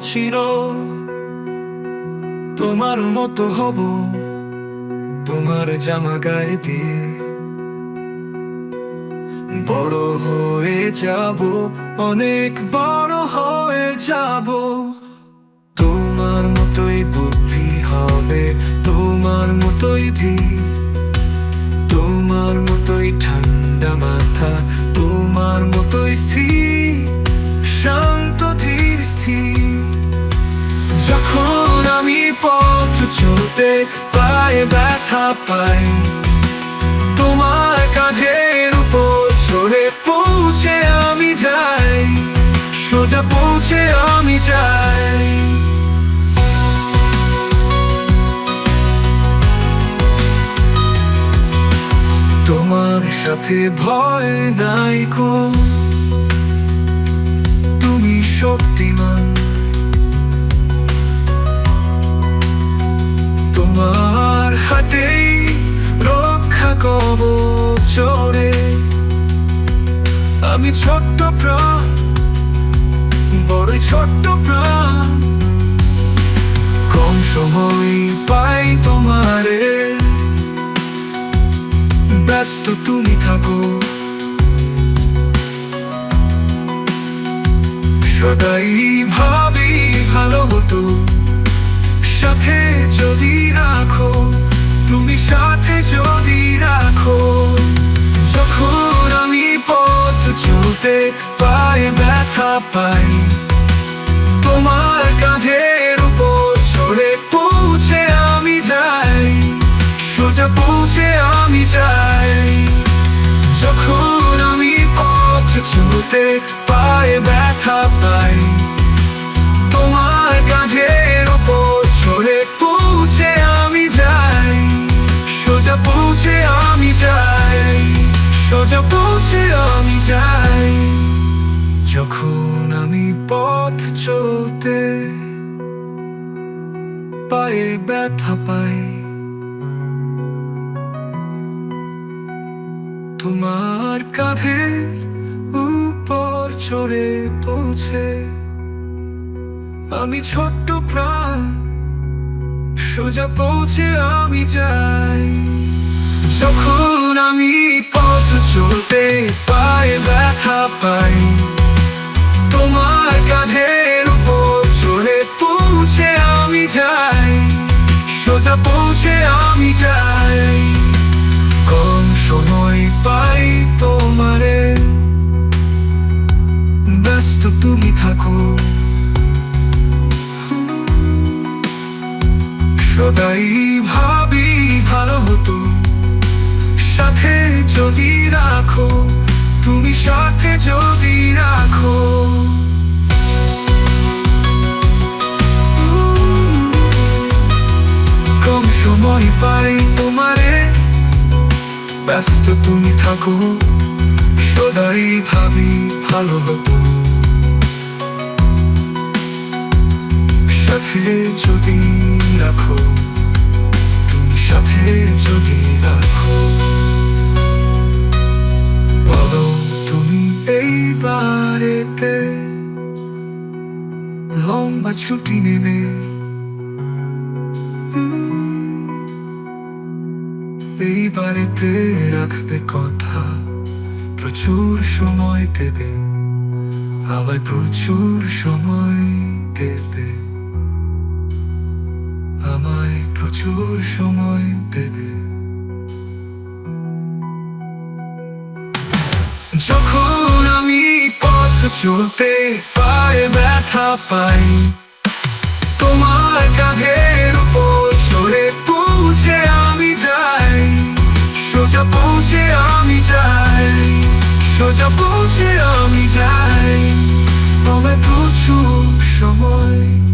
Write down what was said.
ছিল। তোমার মতো হব, তোমার জামা গায়ে দিয়ে। বড় হয়ে যাব, অনেক বড় হয়ে যাব। তোমার মতোই বুদ্ধি হবে, তোমার মতোই ধীর। তোমার মতোই ঠান্ডা মাথা, তোমার মতোই স্থির। চলতে পায়ে ব্যথা পাই তোমার কাঁধের উপর চড়ে পৌঁছে আমি যাই, সোজা পৌঁছে আমি যাই। তোমার সাথে ভয় নাই কো তুমি শক্তিমান। চড়ে। আমি ছোট্ট প্রাণ বড় ছোট্ট প্রাণ। কম সময় পাই তোমারে। ব্যস্ত তুমি থাকো। সদাই ভাবি ভালো হতো। সাথে যদি চলতে পায়ে ব্যথা পাই। তোমার কাঁধের উপর ছড়ে পৌঁছে আমি যাই। সোজা পৌঁছে আমি যাই। যখন আমি পথ ছুতে পায়ে ব্যথা পাই, তোমার পৌঁছে আমি যাই। যখন আমি পথ চলতে পায়ে ব্যথা পাই, তোমার কাঁধের উপর চড়ে পৌঁছে আমি ছোট্ট প্রাণ, সোজা পৌঁছে আমি যাই। যখন আমি পথ চলতে পায়ে ব্যথা পাই। তোমার কাঁধের উপর চড়ে পৌঁছে আমি যাই, সোজা পৌঁছে আমি যাই। কম সময় পাই তোমারে। ব্যস্ত তুমি থাকো। সদাই ভাবি যদি রাখো, তুমি সাথে যদি রাখো। কম সময় পাই তোমারে, ব্যস্ত তুমি থাকো, সদাই ভাবি ভালো হতো। সাথে যদি রাখো, তুমি সাথে যদি রাখো। বলো তুমি এইবারেতে লম্বা ছুটি নেবে? উম, এইবারেতে রাখবে কথা প্রচুর সময় দেবে আবার প্রচুর সময় দেবে। আমায় প্রচুর সময় দেবে। চলতে পায়ে ব্যথা পাই। তোমার কাঁধের উপর চড়ে পৌঁছে আমি যাই। সোজা পৌঁছে আমি যাই। সোজা পৌঁছে আমি যাই। তবে প্রচুর সময়।